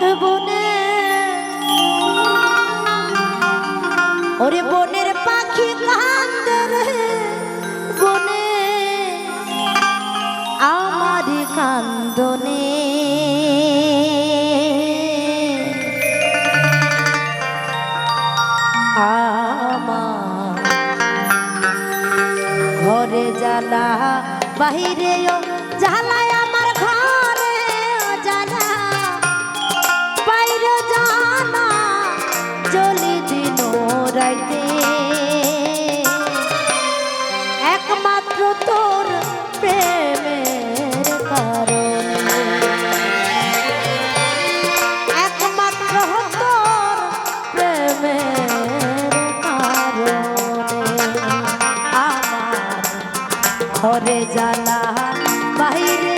বনে বনের পাখি কান্দে রে বনে। আমার কান্দনে বাহিরে ঘরে জ্বালা বাহির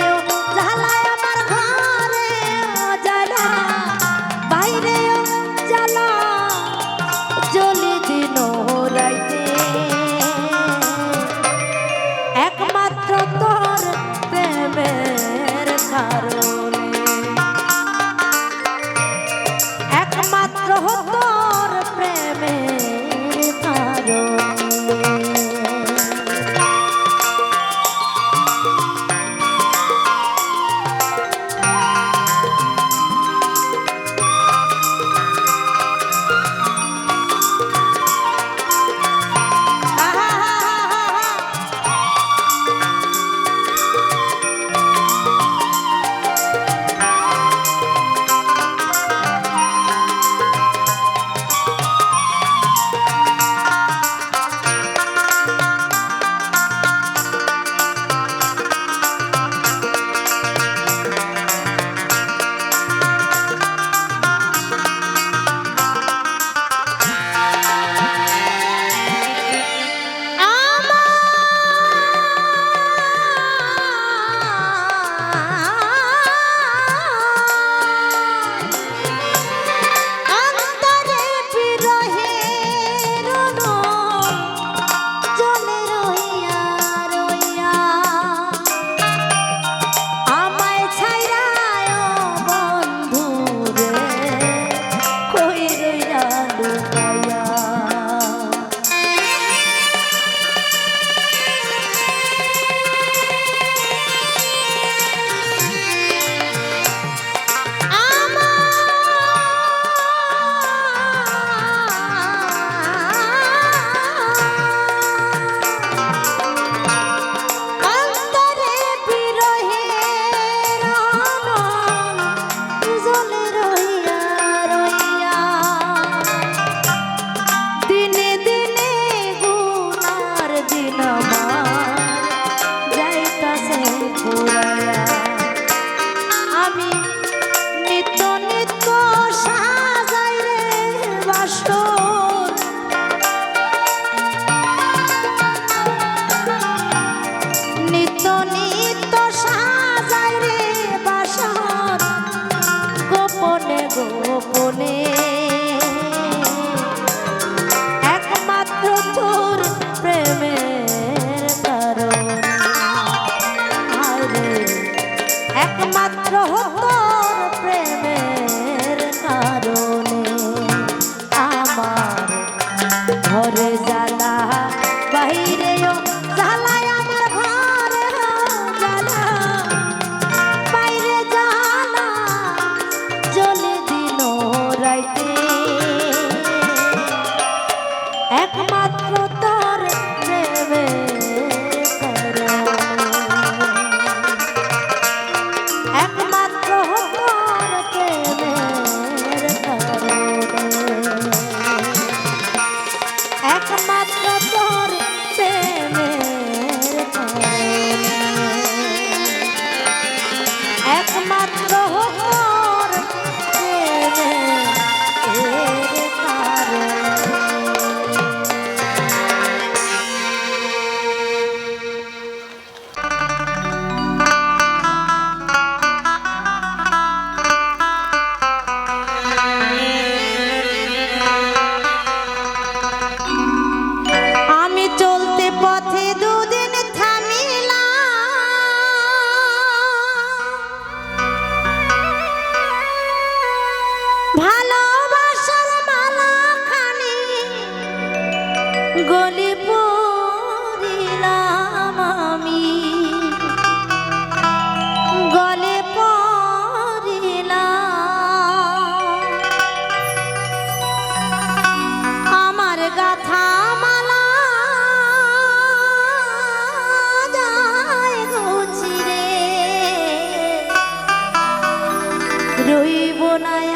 কথা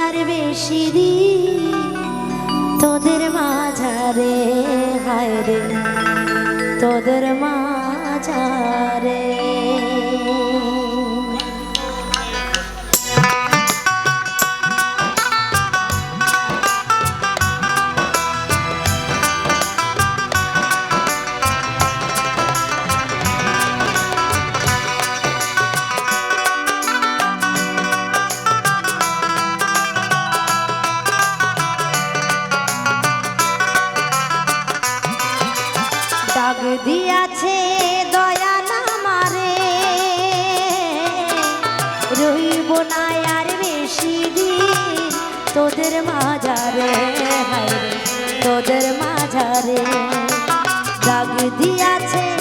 আর বেশি তোদের মাঝারে হায় রে তোদের মাঝারে। না আর বেশি দিন। তোদের মাঝারে তোদের মাঝারে। জাগ দিয়াছে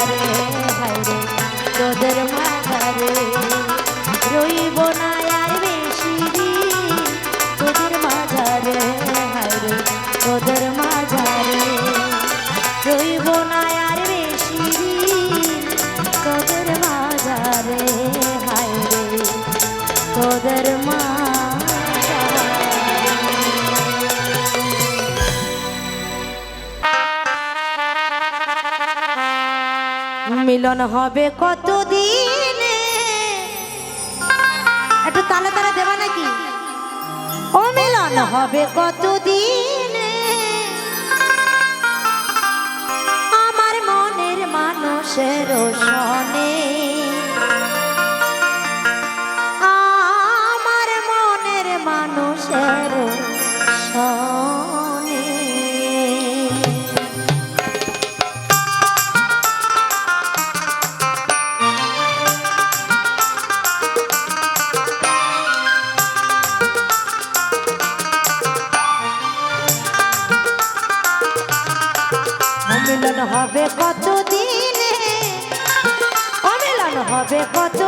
রে তোদের মাথা রে মিলন হবে কতদিন? একটু তালে তালে দেবা নাকি? ও মিলন হবে কতদিন? আমার মনের মানুষের সনে তবে কত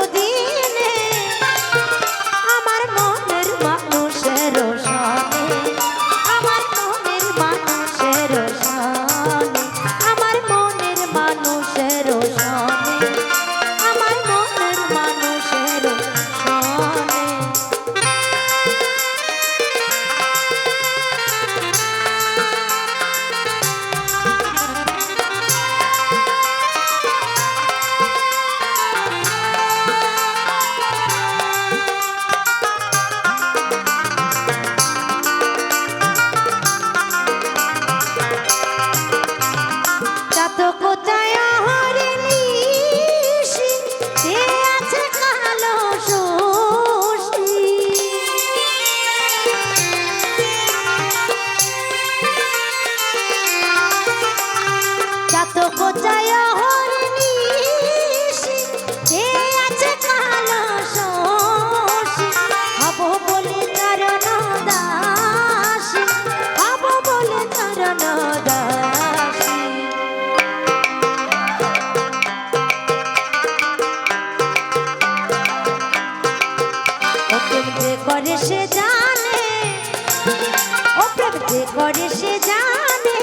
ও প্রেম যে করে সে করে সে জানে।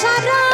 সারা